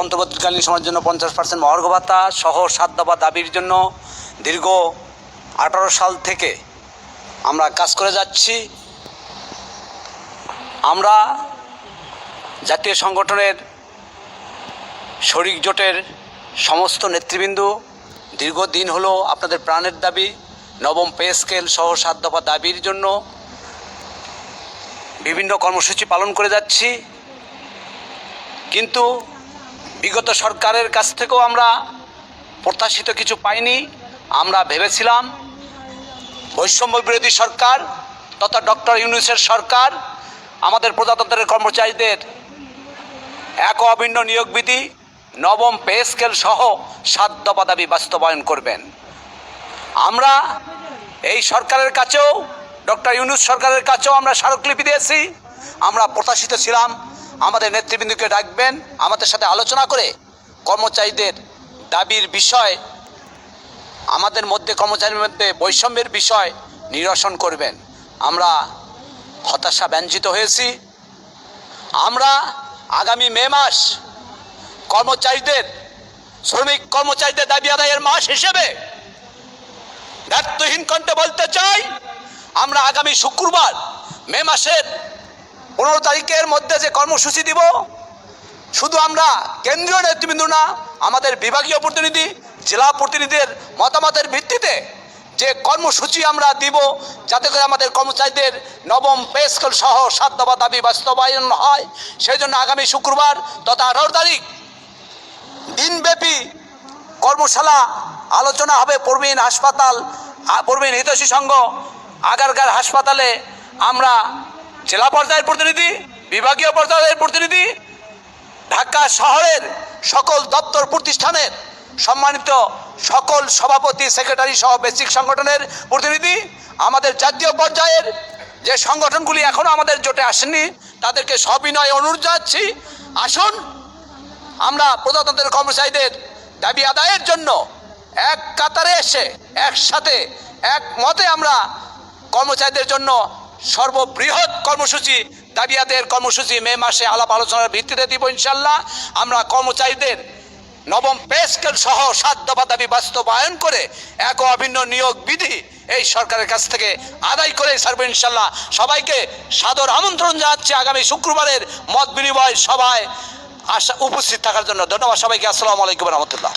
অন্তর্বর্তীকালীন সময়ের জন্য পঞ্চাশ পার্সেন্ট মহার্ঘ ভাতা সহ সাত দফা দাবির জন্য দীর্ঘ আঠারো সাল থেকে আমরা কাজ করে যাচ্ছি। আমরা জাতীয় সংগঠনের শরিক জোটের সমস্ত নেতৃবৃন্দ, দীর্ঘদিন হলো আপনাদের প্রাণের দাবি, নবম পে স্কেল সহ সাত দফা দাবির জন্য বিভিন্ন কর্মসূচি পালন করে যাচ্ছি। কিন্তু বিগত সরকারের কাছ থেকেও আমরা প্রত্যাশিত কিছু পাইনি। আমরা ভেবেছিলাম বৈষম্য বিরোধী সরকার তথা ডক্টর ইউনুসের সরকার, আমাদের প্রজাতন্ত্রের কর্মচারীদের এক অভিন্ন নিয়োগ বিধি নবম পে স্কেল সহ সাত দফা দাবি বাস্তবায়ন করবেন। আমরা এই সরকারের কাছেও, ডক্টর ইউনুস সরকারের কাছেও আমরা স্মারকলিপি দিয়েছি। আমরা প্রত্যাশিত ছিলাম, আমাদের নেতৃবৃন্দকে ডাকবেন, আমাদের সাথে আলোচনা করে কর্মচারীদের দাবির বিষয়, আমাদের মধ্যে কর্মচারীর মধ্যে বৈষম্যের বিষয় নিরসন করবেন। আমরা হতাশা ব্যঞ্জিত হয়েছি। আমরা আগামী মে মাস কর্মচারীদের, শ্রমিক কর্মচারীদের দাবি আদায়ের মাস হিসেবে ব্যর্থহীন কণ্ঠে বলতে চাই, আমরা আগামী শুক্রবার মে মাসের পনেরো তারিখের মধ্যে যে কর্মসূচি দিব, শুধু আমরা কেন্দ্রীয় নেতৃবৃন্দ না, আমাদের বিভাগীয় প্রতিনিধি, জেলা প্রতিনিধিদের মতামতের ভিত্তিতে যে কর্মসূচি আমরা দিব, যাতে করে আমাদের কর্মচারীদের নবম পে স্কেল সহ সাত দফা দাবি বাস্তবায়ন হয়। সেই জন্য আগামী শুক্রবার তথা আঠারো তারিখ দিনব্যাপী কর্মশালা আলোচনা হবে প্রবীণ হাসপাতাল প্রবীণ হিতৈষী সংঘ আগারগার হাসপাতালে আমরা জেলা পর্যায়ের প্রতিনিধি, বিভাগীয় পর্যায়ের প্রতিনিধি, ঢাকা শহরের সকল দপ্তর প্রতিষ্ঠানের সম্মানিত সকল সভাপতি, সেক্রেটারি সহ বেসিক সংগঠনের প্রতিনিধি, আমাদের জাতীয় পর্যায়ের যে সংগঠনগুলি এখনও আমাদের জোটে আসেনি, তাদেরকে সবিনয় অনুরোধ যাচ্ছি আসুন, আমরা প্রজাতন্ত্রের কর্মচারীদের দাবি আদায়ের জন্য এক কাতারে এসে একসাথে এক মতে আমরা কর্মচারীদের জন্য সর্ববৃহৎ কর্মসূচি দাবি আদায়ের কর্মসূচি মে মাসে আলাপ আলোচনার ভিত্তিতে দিব ইনশাল্লাহ আমরা কর্মচারীদের নবম পে স্কেল সহ সাত দফা দাবি বাস্তবায়ন করে এক অভিন্ন নিয়োগ বিধি এই সরকারের কাছ থেকে আদায় করে সারবো ইনশাল্লাহ সবাইকে সাদর আমন্ত্রণ জানাচ্ছি আগামী শুক্রবারের মত বিনিময় সভায়। আসা উপস্থিত থাকার জন্য ধন্যবাদ সবাইকে। আসসালামু আলাইকুম রহমতুল্লাহ।